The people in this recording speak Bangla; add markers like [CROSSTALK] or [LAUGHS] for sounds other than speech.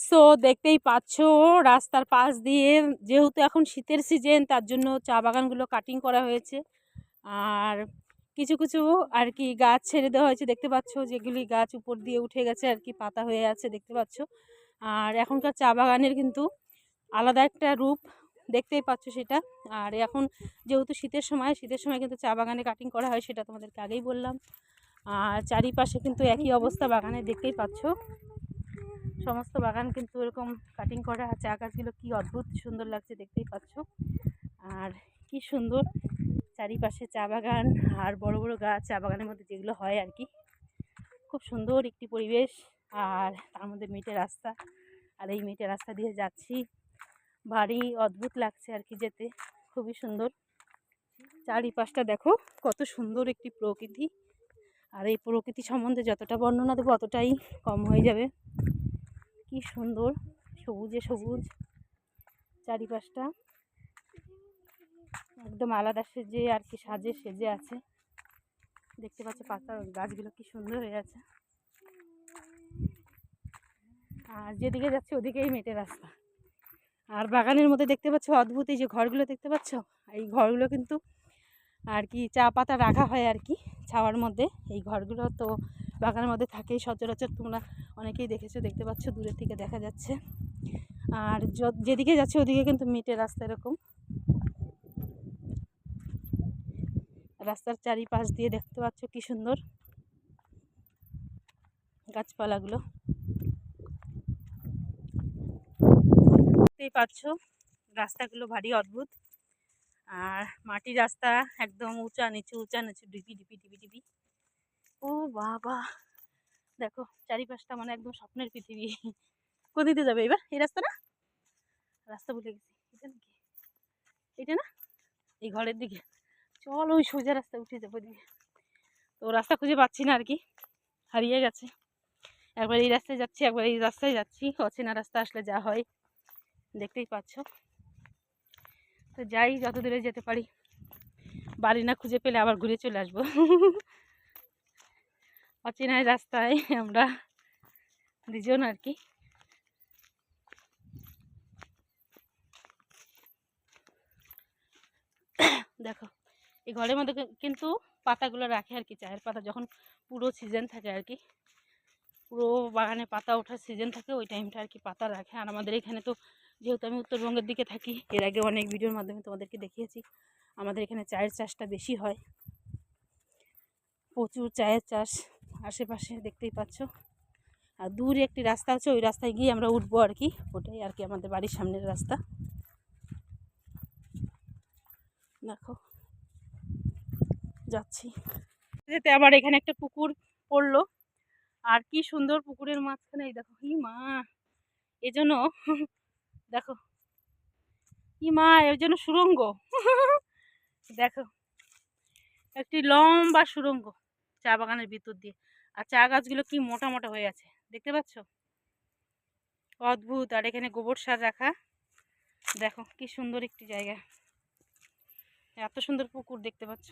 সো দেখতেই পাচ্ছ, রাস্তার পাশ দিয়ে যেহেতু এখন শীতের সিজন তার জন্য চা বাগানগুলো কাটিং করা হয়েছে। আর কিছু কিছু আর কি গাছ ছেড়ে দেওয়া হয়েছে, দেখতে পাচ্ছ যেগুলি গাছ উপর দিয়ে উঠে গেছে আর কি, পাতা হয়ে আছে, দেখতে পাচ্ছ। আর এখনকার চা বাগানের কিন্তু আলাদা একটা রূপ, দেখতেই পাচ্ছ সেটা। আর এখন যেহেতু শীতের সময় শীতের সময় কিন্তু চা বাগানে কাটিং করা হয়, সেটা তোমাদেরকে আগেই বললাম। আর চারিপাশে কিন্তু একই অবস্থা বাগানে, দেখতেই পাচ্ছ। সমস্ত বাগান কিন্তু এরকম কাটিং করা আছে গাছগুলো কী অদ্ভুত সুন্দর লাগছে দেখতেই পাচ্ছ। আর কি সুন্দর চারিপাশে চা বাগান আর বড় বড় গাছ, চা বাগানের মধ্যে যেগুলো হয় আর কি। খুব সুন্দর একটি পরিবেশ আর তার মধ্যে মেটে রাস্তা। আর এই মেটে রাস্তা দিয়ে যাচ্ছি। ভারী অদ্ভুত লাগছে আর কি যেতে, খুবই সুন্দর। চারিপাশটা দেখো, কত সুন্দর একটি প্রকৃতি। আর এই প্রকৃতি সম্বন্ধে যতটা বর্ণনা দেবো, অতটাই কম হয়ে যাবে। কি সুন্দর সবুজে সবুজ চারিপাশটা। একদম আলাদা সেজে আর কি সাজে সেজে আছে। দেখতে পাচ্ছ পাতা গাছগুলো কি সুন্দর হয়ে আছে। আর যেদিকে যাচ্ছে ওদিকেই মেটে রাস্তা। আর বাগানের মধ্যে দেখতে পাচ্ছ অদ্ভুত এই যে ঘরগুলো দেখতে পাচ্ছ? এই ঘরগুলো কিন্তু আর কি চা পাতা রাখা হয় আর কি ছাওয়ার মধ্যে। এই ঘরগুলো তো বাগানের মধ্যে থাকেই, সচরাচর তোমরা অনেকেই দেখেছ, দেখতে পাচ্ছ, দূরের থেকে দেখা যাচ্ছে। আর যেদিকে যাচ্ছে ওদিকে কিন্তু মিটে রাস্তা এরকম। রাস্তার চারিপাশ দিয়ে দেখতে পাচ্ছ কি সুন্দর গাছপালাগুলো। দেখতেই পাচ্ছ, রাস্তাগুলো ভারী অদ্ভুত। আর মাটির রাস্তা একদম উঁচা নিচু উঁচা নিচু ডিপি ডিপি ডিপি ডিপি ও বাবা! দেখো, চারিপাশটা মানে একদম স্বপ্নের পৃথিবী। কোথায় যাবে? এবার এই রাস্তা না? রাস্তা ভুলে গেছি। এটা নাকি? এটা না? এই ঘরের দিকে। চল, ওই সোজা রাস্তা উঠে যাব দিকে তো রাস্তা খুঁজে পাচ্ছি না আর কি। হারিয়ে গেছে। একবার এই রাস্তায় যাচ্ছি, একবার এই রাস্তায় যাচ্ছি। অচেনা রাস্তা আসলে যা হয়। দেখতেই পাচ্ছ। তো যাই, যত দূরে যেতে পারি। বাড়ি না খুঁজে পেলে আবার ঘুরে চলে আসব। [LAUGHS] অচেনায় রাস্তায় আমরা দুজন আর কি। দেখো, এই ঘরের মধ্যে কিন্তু পাতাগুলো রাখে আর কি, চায়ের পাতা যখন পুরো সিজন থাকে আর কি, পুরো বাগানে পাতা ওঠার সিজন থাকে, ওই টাইমটা আর কি পাতা রাখে। আর আমাদের এখানে তো যেহেতু আমি উত্তরবঙ্গের দিকে থাকি, এর আগে অনেক ভিডিওর মাধ্যমে তোমাদেরকে দেখিয়েছি, আমাদের এখানে চায়ের চাষটা বেশি হয়। প্রচুর চায়ের চাষ আশেপাশে দেখতেই পাচ্ছ। আর দূরে একটি রাস্তা আছে, ওই রাস্তায় গিয়ে আমরা উঠবো আর কি। ওটাই আর কি আমাদের বাড়ির সামনের রাস্তা। দেখো, যাচ্ছি। যেতে আবার এখানে একটা পুকুর পড়ল। আর কি সুন্দর পুকুরের মাঝখানে, এই দেখো, হি মা! এজন্য দেখো ই মা, এর জন্য সুরঙ্গ। দেখো, একটি লম্বা সুরঙ্গ। চা বাগানের ভিতর দিয়ে। আর চা গাছগুলো কি মোটা মোটা হয়ে আছে, দেখতে পাচ্ছ? অদ্ভুত, আর এখানে গোবর সার রাখা। দেখো, কি সুন্দর একটি জায়গা। এত সুন্দর পুকুর দেখতে পাচ্ছ।